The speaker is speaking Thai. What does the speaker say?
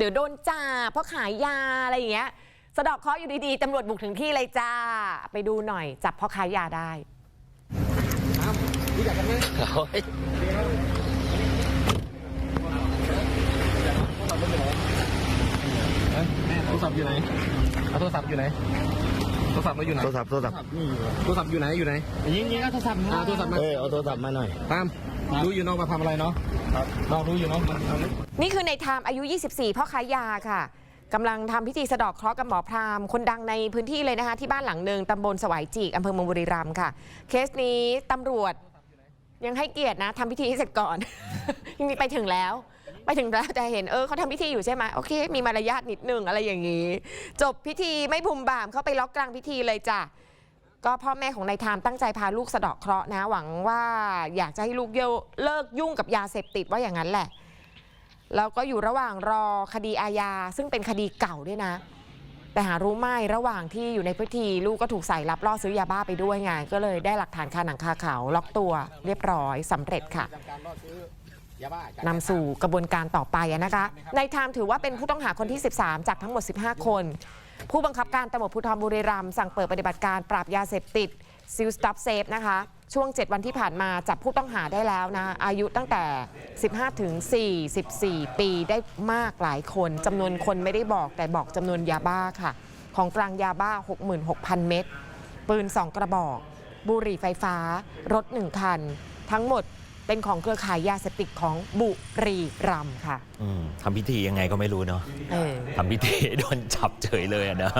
เดี๋ยวโดนจ่าเพราะขายยาอะไรอย่างเงี้ยสะเดอกเคราะห์อยู่ดีๆตำรวจบุกถึงที่เลยจ้า ไปดูหน่อย จับพ่อขายยาได้โอ้ยโทรศัพท์อยู่ไหนเอาโทรศัพท์อยู่ไหน โทรศัพท์เราอยู่ไหน โทรศัพท์โทรศัพท์ โทรศัพท์อยู่ไหน อยู่ไหนยิงยิงเอาโทรศัพท์อ่าโทรศัพท์มาเออเอาโทรศัพท์มาหน่อย ตาม รู้อยู่เน้องมาทำอะไรเนาะเรารู้อยู่เนาะมันเอาเลยนี่คือในไทม์อายุ 24 พ่อค้ายาค่ะกำลังทำพิธีสะเดอกเคราะห์กับหมอพราหมณ์คนดังในพื้นที่เลยนะคะ ที่บ้านหลังหนึ่งตำบลสวายจีกอำเภอเมืองบุรีรัมย์ค่ะ เคสนี้ตำรวจยังให้เกียรตินะทำพิธีให้เสร็จก่อน ยังมีไปถึงแล้ว ไปถึงแล้วแต่เห็นเออเขาทำพิธีอยู่ใช่ไหมโอเค มีมารยาทนิดนึงอะไรอย่างนี้ จบพิธีไม่บุมบามเข้าไปล็อกกลางพิธีเลยจ้ะ ก็พ่อแม่ของนายทามตั้งใจพาลูกสะเดาะเคราะห์นะ หวังว่าอยากจะให้ลูกเยเลิกยุ่งกับยาเสพติดว่าอย่างนั้นแหละ แล้วก็อยู่ระหว่างรอคดีอาญาซึ่งเป็นคดีเก่าด้วยนะ แต่หารู้ไหมระหว่างที่อยู่ในพิธีลูกก็ถูกใส่รับล่อซื้อยาบ้าไปด้วยไงก็เลยได้หลักฐานคาหนังคาเขาล็อกตัวเรียบร้อยสำเร็จค่ะนำสู่กระบวนการต่อไปอะนะคะในายไทม์ถือว่าเป็นผู้ต้องหาคนที่ 13 จากทั้งหมด 15 คน ผู้บังคับการตำรวจภูธรบุรีรัมย์สั่งเปิดปฏิบัติการปราบยาเสพติดซิลสต็อปเซฟนะคะช่วง 7 วันที่ผ่านมาจับผู้ต้องหาได้แล้วนะ อายุตั้งแต่ 15 ถึง 44 ปีได้มากหลายคนจำนวนคนไม่ได้บอกแต่บอกจำนวนยาบ้าค่ะ ของกลางยาบ้า 66,000 เม็ดปืน 2 กระบอก บุหรี่ไฟฟ้า รถ 1 คัน ทั้งหมด เป็นของเครือข่ายยาเสพติดของบุรีรัมย์ค่ะ อืมทำพิธียังไงก็ไม่รู้เนาะเออ ทำพิธีโดนจับเฉยเลยอะนะ